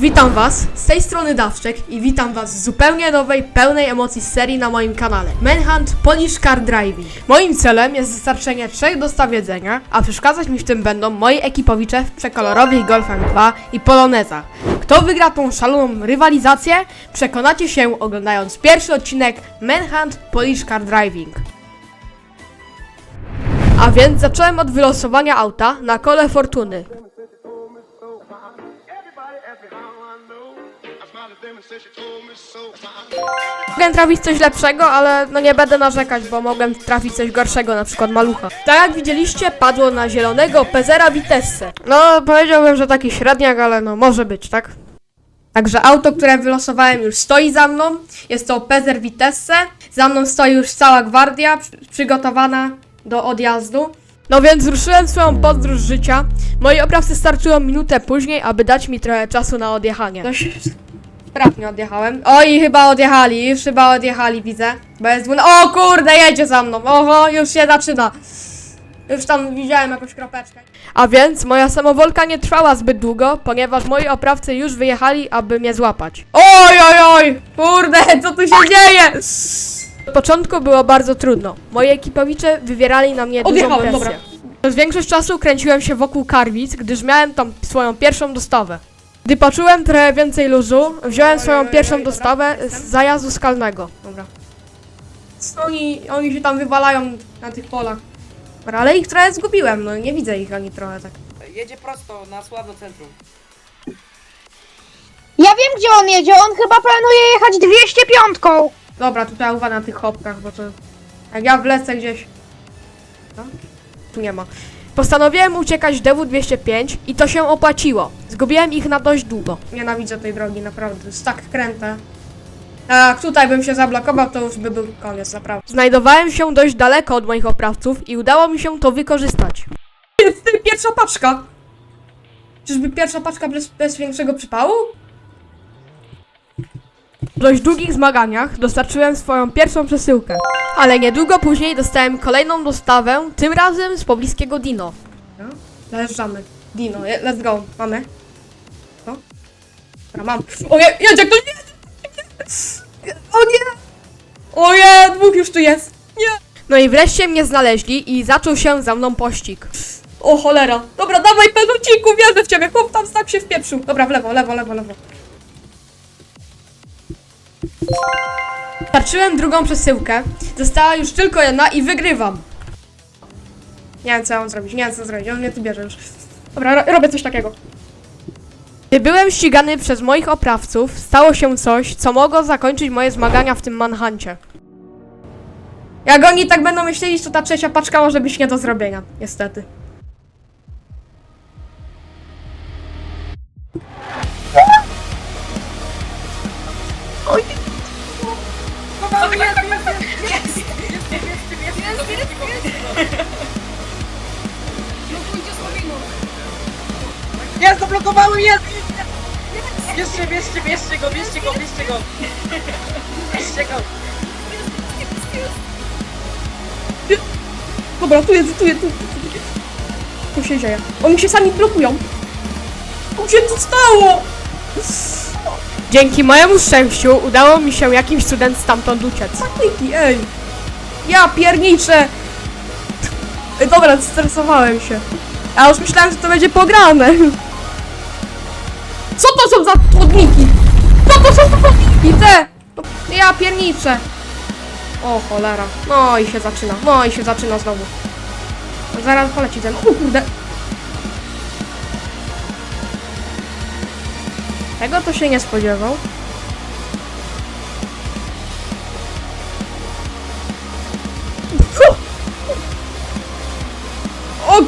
Witam Was, z tej strony Dawczek i witam Was z zupełnie nowej, pełnej emocji serii na moim kanale Manhunt Polish Car Driving. Moim celem jest dostarczenie trzech dostaw jedzenia, a przeszkadzać mi w tym będą moi ekipowicze w przekolorowych Golfach 2 i Polonezach. Kto wygra tą szaloną rywalizację, przekonacie się oglądając pierwszy odcinek Manhunt Polish Car Driving. A więc zacząłem od wylosowania auta na kole fortuny. Mogłem trafić coś lepszego, ale no nie będę narzekać, bo mogłem trafić coś gorszego, na przykład malucha. Tak jak widzieliście, padło na zielonego Pezera Vitesse. No, powiedziałbym, że taki średniak, ale no może być, tak? Także auto, które wylosowałem już stoi za mną. Jest to Pezer Vitesse. Za mną stoi już cała gwardia przy- przygotowana do odjazdu. No więc ruszyłem swoją podróż życia. Moi oprawcy startują minutę później, aby dać mi trochę czasu na odjechanie. Sprawnie odjechałem. Oj, chyba odjechali, już chyba odjechali, widzę. Bo jest dwuna... O kurde, jedzie za mną. Oho, już się zaczyna. Już tam widziałem jakąś kropeczkę. A więc moja samowolka nie trwała zbyt długo, ponieważ moi oprawcy już wyjechali, aby mnie złapać. Oj, oj, oj! Kurde, co tu się dzieje? Od początku było bardzo trudno. Moi ekipowicze wywierali na mnie dużą Odjechałem, presję. dobra. Przez większość czasu kręciłem się wokół karwic, gdyż miałem tam swoją pierwszą dostawę. Gdy poczułem trochę więcej luzu, wziąłem swoją pierwszą dostawę z zajazdu skalnego. Dobra. Oni, oni się tam wywalają na tych polach. Dobra, ale ich trochę zgubiłem, no nie widzę ich ani trochę tak. Jedzie prosto na Sławno Centrum. Ja wiem gdzie on jedzie, on chyba planuje jechać 205. Dobra, tutaj uwaga na tych hopkach, bo to... Jak ja wlecę gdzieś... No? Tu nie ma. Postanowiłem uciekać DW205 i to się opłaciło. Zgubiłem ich na dość długo. Nienawidzę tej drogi, naprawdę. Jest tak kręte. A jak tutaj bym się zablokował, to już by był koniec, naprawdę. Znajdowałem się dość daleko od moich oprawców i udało mi się to wykorzystać. Jest ty pierwsza paczka! Czyżby pierwsza paczka bez, bez większego przypału? W dość długich zmaganiach dostarczyłem swoją pierwszą przesyłkę, ale niedługo później dostałem kolejną dostawę, tym razem z pobliskiego Dino. No, Zajeżdżamy. Dino, je- let's go. Mamy? Co? Dobra, mam. O nie, jedzie ktoś! Nie! O nie! O nie, dwóch już tu jest! Nie! No i wreszcie mnie znaleźli i zaczął się za mną pościg. O cholera! Dobra, dawaj peluciku, wierzę w ciebie, chłop tam tak się wpieprzył. Dobra, w lewo, lewo, lewo, lewo. Tarczyłem drugą przesyłkę. Została już tylko jedna i wygrywam. Nie wiem co mam zrobić, nie wiem co zrobić, on mnie tu bierze już. Dobra, ro robię coś takiego. Gdy byłem ścigany przez moich oprawców, stało się coś, co mogło zakończyć moje zmagania w tym manhuncie. Jak oni tak będą myśleli, to ta trzecia paczka może być nie do zrobienia, niestety. Jest, zablokowałem, jest! Bierzcie, bierzcie, bierzcie go, bierzcie go, bierzcie go! Bierzcie go! Dobra, tu jest, tu jest, tu, tu. Tu się dzieje. Oni się sami blokują. Co się tu stało? Dzięki mojemu szczęściu udało mi się jakimś cudem stamtąd uciec. Takniki, ej. Ja pierniczę. Dobra, stresowałem się. Ja już myślałem, że to będzie pograne. Co to są za chodniki? Co to są za? Te! Ja pierniczę. O cholera. No i się zaczyna. No i się zaczyna znowu. Zaraz poleci ten. O kurde. Tego to się nie spodziewał. O!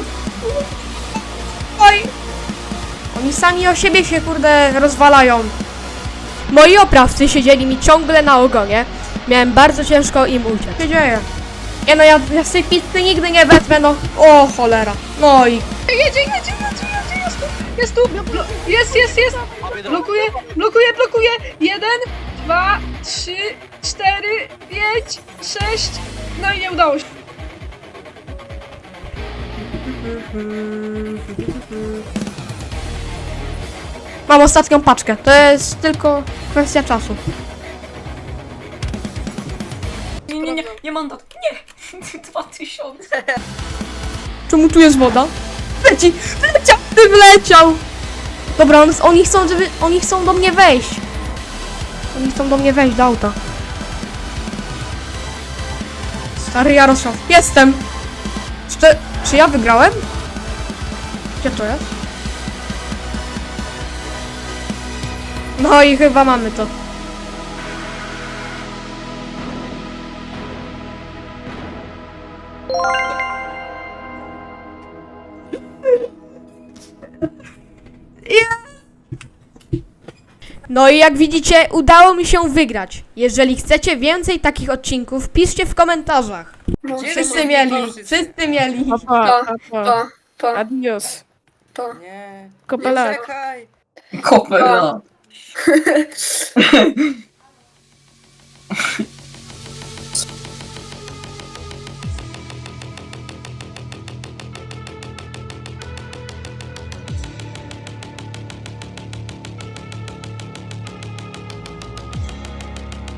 Oj! Oni sami o siebie się kurde rozwalają. Moi oprawcy siedzieli mi ciągle na ogonie. Miałem bardzo ciężko im uciec. Co się dzieje? Nie no, ja, ja z tej pizzy nigdy nie wezmę, no. O cholera. No i... Jedzie, jedzie, jedzie, jest tu, jest blo- jest, jest, jest. Blokuje, blokuje, blokuje. Jeden, dwa, trzy, cztery, pięć, sześć. No i nie udało się. Mam ostatnią paczkę. To jest tylko kwestia czasu. Nie, nie, nie, nie mandat. Nie! Dwa tysiące. Czemu tu jest woda? Leci! Wleciał! Ty wleciał! Dobra, on, oni chcą, żeby... Oni chcą do mnie wejść. Oni chcą do mnie wejść do auta. Stary Jarosław. Jestem! Czy, czy ja wygrałem? Gdzie to jest? No i chyba mamy to. No i jak widzicie, udało mi się wygrać. Jeżeli chcecie więcej takich odcinków, piszcie w komentarzach. Wszyscy mieli, wszyscy mieli. Pa, pa, pa, Adios. pa. Nie. Kopelak. czekaj. Kopela.